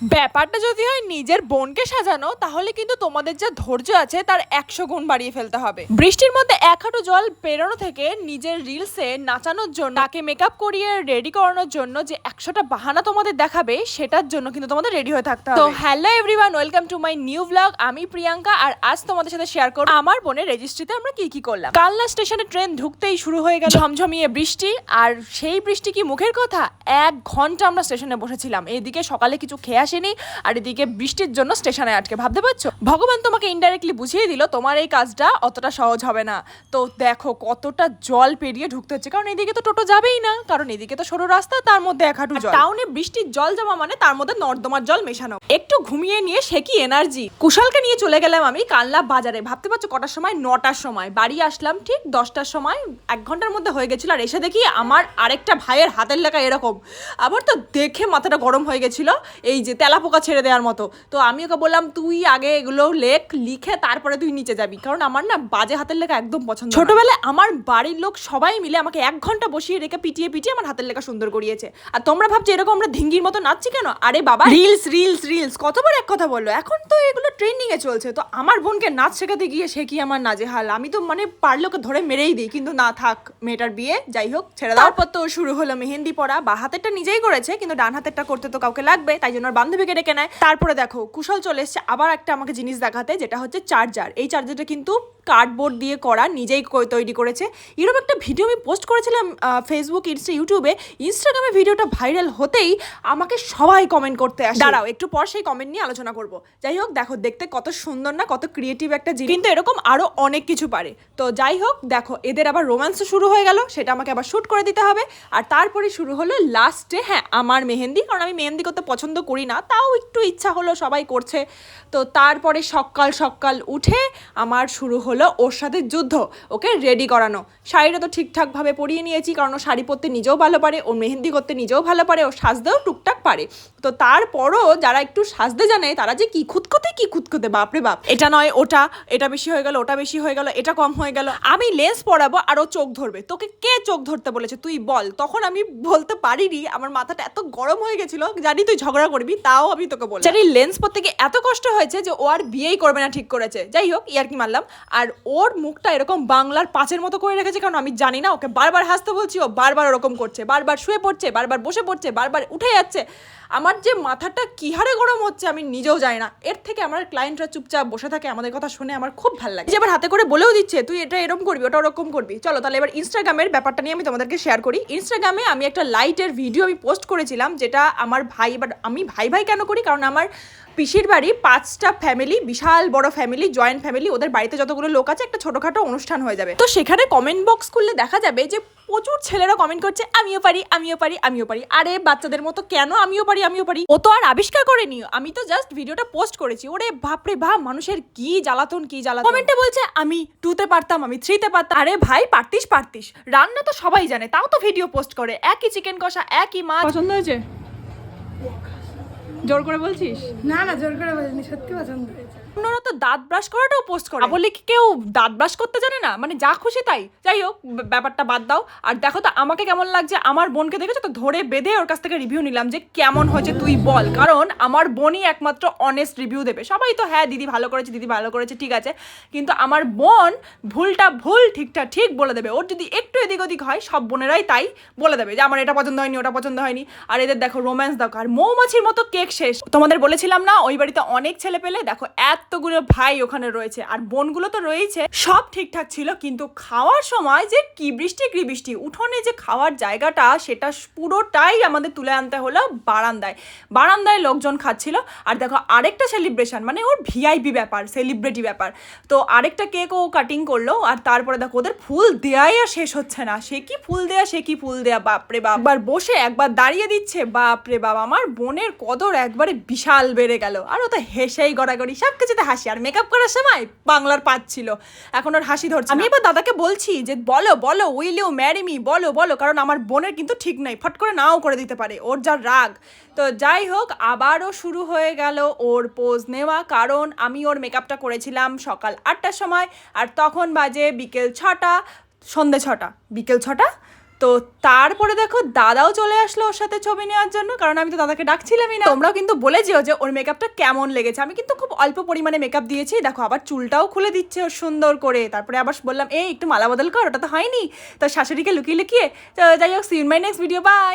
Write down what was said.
ব্যাপারটা যদি হয় নিজের বোনকে সাজানো তাহলে কিন্তু তোমাদের যা ধৈর্য আছে তার একশো গুণ বাড়িয়ে ফেলতে হবে। বৃষ্টির মধ্যে এক হাঁটু জল পেরোনো থেকে নিজের রিলসে নাচানোর জন্য তাকে মেকআপ করিয়ে রেডি করানোর জন্য যে একশোটা বাহানা তোমাদের দেখাবে সেটার জন্য কিন্তু তোমাদের রেডি হয়ে থাকতে হবে। তো hello everyone welcome to my new blog আমি প্রিয়াঙ্কা আর আজ তোমাদের সাথে শেয়ার করব আমার বোনের রেজিস্ট্রিতে আমরা কি কি করলাম। কালনা স্টেশনে ট্রেন ঢুকতেই শুরু হয়ে গেল ঝমঝমিয়ে বৃষ্টি আর সেই বৃষ্টি কি মুখের কথা? এক ঘণ্টা আমরা স্টেশনে বসেছিলাম। এদিকে সকালে কিছু খেয়ে আসেনি আর এদিকে বৃষ্টির জন্য স্টেশনে আটকে। ভাবতে পারছ? ভগবান তোমাকে ইনডাইরেক্টলি বুঝিয়ে দিল তোমার এই কাজটা অতটা সহজ হবে না। তো দেখো কতটা জল পেরিয়ে ঢুকতে হচ্ছে। কারণ এদিকে তো টোটো যাবেই না। কারণ এদিকে তো সরু রাস্তা তার মধ্যে এক হাঁটু জল। টাউনে বৃষ্টির জল জমা মানে তার মধ্যে নর্দমার জল মেশানো। একটু ঘুমিয়ে নিয়ে সে কি এনার্জি কুশালকে নিয়ে চলে গেলাম আমি কালনা বাজারে। ভাবতে পারছ কটার সময়? নটার সময়। বাড়ি আসলাম ঠিক দশটার সময়। এক ঘণ্টার মধ্যে হয়ে গেছিল। আর এসে দেখি আমার আরেকটা ভাইয়ের হাতের লেখা এরকম। আবার তো দেখে মাথাটা গরম হয়ে গেছিল। এই যে তেলা পোকা ছেড়ে দেওয়ার মতো। তো আমি ওকে বললাম তুই আগে এগুলো লেখ লিখে তারপরে তুই নিচে যাবি। কারণ আমার না বাজে হাতের লেখা একদম পছন্দ ছোটবেলায় আমার বাড়ির লোক সবাই মিলে আমাকে এক ঘণ্টা বসিয়ে রেখে পিটিয়ে পিটিয়ে আমার হাতের লেখা সুন্দর করিয়েছে। আর তোমরা ভাবছ এরকম আমরা ধিঙ্গির মতো নাচছি কেন? আরে বাবা রিলস রিলস রিলস কতবার এক কথা বলল। এখন তো এগুলো ট্রেন্ডিং এ চলছে। তো আমার বোনকে নাচ শেখাতে গিয়ে সে কি আমার নাজেহাল? আমি তো মানে পারলে ওকে ধরে মেরেই দিই। কিন্তু না থাক মেয়েটার বিয়ে যাই হোক ছেড়ে দাও। তারপর তো শুরু হলো মেহেন্দি পড়া। বা হাতেরটা নিজেই করেছে কিন্তু ডান হাতেরটা করতে তো কাউকে লাগবে তাই জন্য বান্ধবীকে ডেকে নেয়। তারপরে দেখো, কুশল চলে এসছে আবার একটা আমাকে জিনিস দেখাতে, যেটা হচ্ছে চার্জার এই চার্জারটা কিন্তু কার্ডবোর্ড দিয়ে করা নিজেই তৈরি করেছে। এরকম একটা ভিডিও আমি পোস্ট করেছিলাম ফেসবুক ইনস্টা ইউটিউবে ইনস্টাগ্রামে ভিডিওটা ভাইরাল হতেই আমাকে সবাই কমেন্ট করতে আসে। দাঁড়াও একটু পর সেই কমেন্ট নিয়ে আলোচনা করব। যাই হোক দেখো দেখতে কত সুন্দর না কত ক্রিয়েটিভ একটা জিনিস। কিন্তু এরকম আরও অনেক কিছু পারে। তো যাই হোক দেখো এদের আবার রোম্যান্সও শুরু হয়ে গেল সেটা আমাকে আবার শ্যুট করে দিতে হবে। আর তারপরে শুরু হলো লাস্টে হ্যাঁ আমার মেহেন্দি কারণ আমি মেহেন্দি করতে পছন্দ করি না তাও একটু ইচ্ছা হলো সবাই করছে। তো তারপরে সকাল সকাল উঠে আমার শুরু হলো ওর সাথে যুদ্ধ, ওকে রেডি করানো। শাড়িটা তো ঠিকঠাকভাবে পরিয়ে নিয়েছি, কারণ ও শাড়ি পরতে নিজেও ভালো পারে, ও মেহেন্দি করতে নিজেও ভালো পারে, ও সাজতেও টুকটাক পারে। তো তারপরও যারা একটু সাজতে জানে, তারা যে কি খুঁতখুঁতে কি খুঁতখুঁতে বাপরে বাপ। এটা নয়, ওটা, এটা বেশি হয়ে গেল, ওটা বেশি হয়ে গেল, এটা কম হয়ে গেল। আমি লেন্স পরাবো আর ও চোখ ধরবে। তোকে কে চোখ ধরতে বলেছে? তুই বল। তখন আমি বলতে পারিনি, আমার মাথাটা এত গরম হয়ে গেছিল, জানি তুই ঝগড়া করবি, তাও আমি তোকে বলি জানি লেন্স পরতে গিয়ে এত কষ্ট হয়েছে যে ও আর বিয়েই করবে না ঠিক করেছে। যাই হোক ইয়ার কি মানলাম আর ওর মুখটা এরকম বাংলার পাঁচের মতো করে রেখেছে কারণ আমি জানি না। ওকে বারবার হাসতে বলছি, ও বারবার ওরকম করছে, বারবার শুয়ে পড়ছে, বারবার বসে পড়ছে, বারবার উঠে যাচ্ছে। আমার যে মাথাটা কি হারে গরম হচ্ছে আমি নিজেও জানি না। এর থেকে আমার ক্লায়েন্টরা চুপচাপ বসে থাকে, আমাদের কথা শুনে আমার খুব ভালো লাগে। যে আবার হাতে করে বলেও দিচ্ছে, তুই এটা এরকম করবি, ওটা ওরকম করবি। চলো তাহলে এবার ইনস্টাগ্রামের ব্যাপারটা নিয়ে আমি তোমাদেরকে শেয়ার করি। ইনস্টাগ্রামে আমি একটা লাইটের ভিডিও আমি পোস্ট করেছিলাম, যেটা আমার ভাই, এবার আমি ভাই ভাই কেন করি? কারণ আমার পিসির বাড়ি পাঁচটা ফ্যামিলি বিশাল বড় ফ্যামিলি জয়েন্ট ফ্যামিলি ওদের বাড়িতে যতগুলো লোক আছে একটা ছোটখাটো অনুষ্ঠান হয়ে যাবে। তো সেখানে কমেন্ট বক্স খুললে দেখা যাবে যে প্রচুর ছেলেরা কমেন্ট করছে আমিও পারি আমিও পারি আমিও পারি। আরে বাচ্চাদের মতো কেন আমিও পারি আমিও পারি? ও তো আর আবিষ্কার করেনি। আমি তো জাস্ট ভিডিওটা পোস্ট করেছি। ওরে বাপরে বাপ মানুষের কি জ্বালাতন কি জ্বালাতন। কমেন্টে বলছে আমি টুতে পারতাম আমি থ্রিতে পারতাম। আরে ভাই পারতিস পারতিস। রান্না তো সবাই জানে তাও তো ভিডিও পোস্ট করে। একই চিকেন কষা একই মাছ। পছন্দ হয়েছে? জোর করে বলছিস? না না জোর করে বলিনি সত্যি পছন্দ হয়েছে। অন্যরা তো দাঁত ব্রাশ করাটাও পোস্ট করে বলে কি কেউ দাঁত ব্রাশ করতে জানে না? মানে যা খুশি তাই। যাই হোক ব্যাপারটা বাদ দাও। আর দেখো তো, আমাকে কেমন লাগছে, আমার বোনকে দেখেছ তো? ধরে বেঁধে ওর কাছ থেকে রিভিউ নিলাম যে কেমন হয়েছে তুই বল। কারণ আমার বোনই একমাত্র অনেস্ট রিভিউ দেবে। সবাই তো হ্যাঁ দিদি ভালো করেছে, দিদি ভালো করেছে, ঠিক আছে। কিন্তু আমার বোন ভুলটা ভুল ঠিকটা ঠিক বলে দেবে। ওর যদি একটু এদিক ওদিক হয়, সব বোনেরাই তাই বলে দেবে যে, আমার এটা পছন্দ হয়নি, ওটা পছন্দ হয়নি। আর এদের দেখো রোম্যান্স দেখো আর মৌমাছির মতো কেক শেষ। তোমাদের বলেছিলাম না, ওই বাড়িতে অনেক ছেলে পেলে, দেখো এতগুলো ভাই ওখানে রয়েছে। আর বোনগুলো তো রয়েছে সব ঠিকঠাক ছিল, কিন্তু খাওয়ার সময় যে কি বৃষ্টি কি বৃষ্টি। উঠোনে যে খাওয়ার জায়গাটা, সেটা পুরোটাই আমাদের তুলে আনতে হলো বারান্দায়। বারান্দায় লোকজন খাচ্ছিল। আর দেখো, আরেকটা সেলিব্রেশন মানে ওর ভিআইপি ব্যাপার সেলিব্রিটি ব্যাপার। তো আরেকটা কেক ও কাটিং করল, আর তারপরে দেখো, ওদের ফুল দেয়াই আর শেষ হচ্ছে না। সে কি ফুল দেয়া, সে কি ফুল দেয়া বাপরে বাপ। একবার বসে, একবার দাঁড়িয়ে দিচ্ছে বাপরে বাপ। আমার বোনের কদর একবারে বিশাল বেড়ে গেল। আর ও তো হেসেই গড়াগড়ি সব কিছুতে হাসি, আর মেকআপ করার সময় বাংলার পাচ্ছিল এখন ওর হাসি ধরছে আমি এবার দাদাকে বলছি যে, বলো বলো উইল ইউ ম্যারি মি বলো বলো। কারণ আমার বোনের কিন্তু ঠিক নাই, ফট করে নাও করে দিতে পারে, ওর যা রাগ। তো যাই হোক, আবারও শুরু হয়ে গেল ওর পোজ নেওয়া, কারণ আমি ওর মেকআপটা করেছিলাম সকাল আটটার সময়, আর তখন বাজে বিকেল ছটা, সন্ধে ছটা। বিকেল ছটা? তো তারপরে দেখো দাদাও চলে আসলো ওর সাথে ছবি নেওয়ার জন্য, কারণ আমি তো দাদাকে ডাকছিলামই না। তোমরাও কিন্তু বলে যেও যে ওর মেকআপটা কেমন লেগেছে। আমি কিন্তু খুব অল্প পরিমাণে মেকআপ দিয়েছি। দেখো, আবার চুলটাও খুলে দিচ্ছে ওর সুন্দর করে। তারপরে আবার বললাম, এই, একটু মালা বদল কর, ওটা তো হয়নি। তো শাশুড়িকে লুকিয়ে লুকিয়ে, তো যাই হোক see in my next video bye